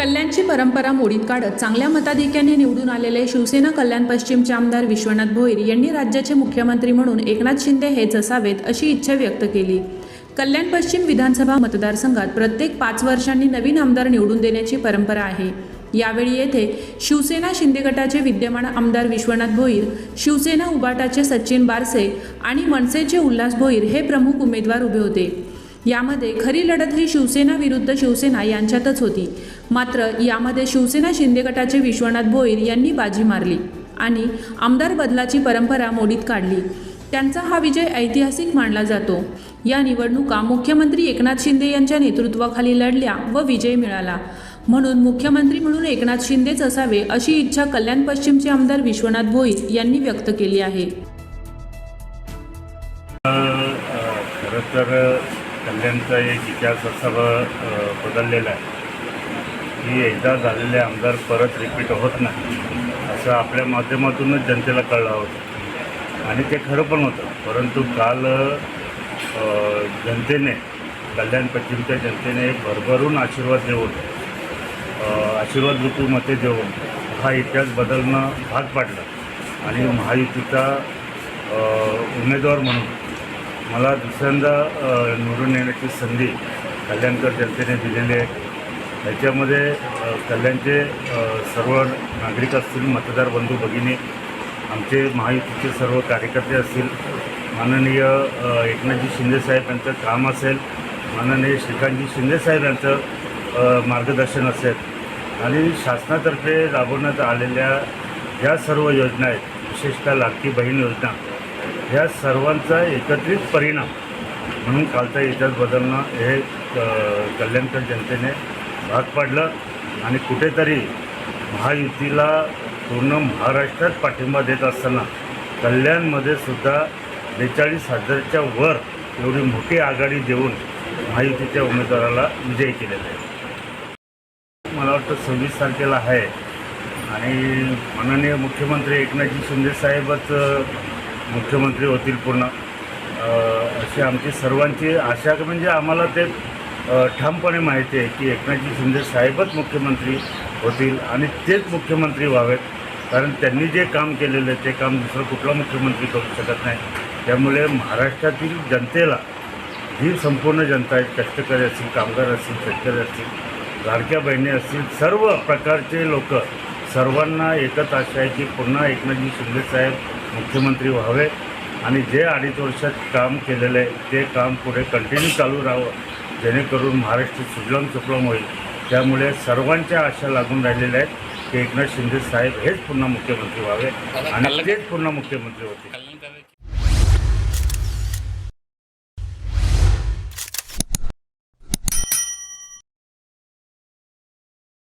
कल्याणची परंपरा मोडीत काढत चांगल्या मताधिक्याने निवडून आलेले शिवसेना कल्याण पश्चिमचे आमदार विश्वनाथ भोईर यांनी राज्याचे मुख्यमंत्री म्हणून एकनाथ शिंदे हेच असावेत अशी इच्छा व्यक्त केली. कल्याण पश्चिम विधानसभा मतदारसंघात प्रत्येक पाच वर्षांनी नवीन आमदार निवडून देण्याची परंपरा आहे. यावेळी येथे शिवसेना शिंदे गटाचे विद्यमान आमदार विश्वनाथ भोईर शिवसेना उबाटाचे सचिन बारसे आणि मनसेचे उल्हास भोईर हे प्रमुख उमेदवार उभे होते. यामध्ये खरी लढत ही शिवसेना विरुद्ध शिवसेना यांच्यातच होती. मात्र यामध्ये शिवसेना शिंदे गटाचे विश्वनाथ भोईर यांनी बाजी मारली आणि आमदार बदलाची परंपरा मोडीत काढली. त्यांचा हा विजय ऐतिहासिक मानला जातो. या निवडणुका मुख्यमंत्री एकनाथ शिंदे यांच्या नेतृत्वाखाली लढल्या व विजय मिळाला. म्हणून मुख्यमंत्री म्हणून एकनाथ शिंदेच असावे अशी इच्छा कल्याण पश्चिमचे आमदार विश्वनाथ भोईर यांनी व्यक्त केली आहे. खरं तर कल्याणचा एक इतिहास असा बदललेला आहे. की एकदा झालेले आमदार परत रिपीट होत नाही असं आपल्या माध्यमातूनच जनतेला कळलं होतं. आणि ते खरं पण होतं. परंतु काल जनतेने कल्याण पश्चिमच्या जनतेने भरभरून आशीर्वाद देऊन आशीर्वाद रूपी मते देऊन हा इतिहास बदलणं भाग पाडलं. आणि महायुतीचा उमेदवार म्हणून मला दुसऱ्यांदा निवडून येण्याची संधी कल्याणकर जनतेने दिलेली आहे. त्याच्यामध्ये कल्याणचे सर्व नागरिक असतील मतदार बंधू भगिनी आमचे महायुतीचे सर्व कार्यकर्ते असतील माननीय एकनाथजी शिंदेसाहेब यांचं काम असेल माननीय श्रीकांतजी शिंदेसाहेब यांचं मार्गदर्शन असेल. आणि शासनातर्फे राबवण्यात आलेल्या ज्या सर्व योजना आहेत विशेषतः लाडकी बहीण योजना ह्या सर्वांचा एकत्रित परिणाम म्हणून कालचा इतिहास बदलणं हे कल्याणकर जनतेने भाग पाडलं आणि कुठेतरी महायुतीला पूर्ण महाराष्ट्रात पाठिंबा देत असताना कल्याणमध्ये सुद्धा बेचाळीस हजारच्या वर एवढी मोठी आघाडी देऊन महायुतीच्या उमेदवाराला विजयी केलेला आहे. मला वाटतं सव्वीस तारखेला आहे. आणि माननीय मुख्यमंत्री एकनाथजी शिंदेसाहेबच मुख्यमंत्री होतील पूर्ण. अशी आमची सर्वांची आशा म्हणजे आम्हाला ते ठामपणे माहिती आहे की एकनाथजी शिंदे साहेबच मुख्यमंत्री होतील आणि तेच मुख्यमंत्री व्हावेत. कारण त्यांनी जे काम केलेलं आहे ते काम दुसरं कुठला मुख्यमंत्री करू शकत नाही. त्यामुळे महाराष्ट्रातील जनतेला ही संपूर्ण जनता आहे कष्टकरी असतील कामगार असतील शेतकरी असतील लाडक्या बहिणी असतील सर्व प्रकारचे लोक सर्वांना एकच आशा आहे की पुन्हा एकनाथजी शिंदेसाहेब मुख्यमंत्री व्हावे आणि जे अडीच वर्षात काम केलेलं आहे ते काम पुढे कंटिन्यू चालू राहावं जेणेकरून महाराष्ट्र सुजलाम सुफलाम होईल. त्यामुळे सर्वांच्या आशा लागून राहिलेल्या आहेत की एकनाथ शिंदे साहेब हेच पुन्हा मुख्यमंत्री व्हावे आणि तेच पुन्हा मुख्यमंत्री होतील. कल्याणकर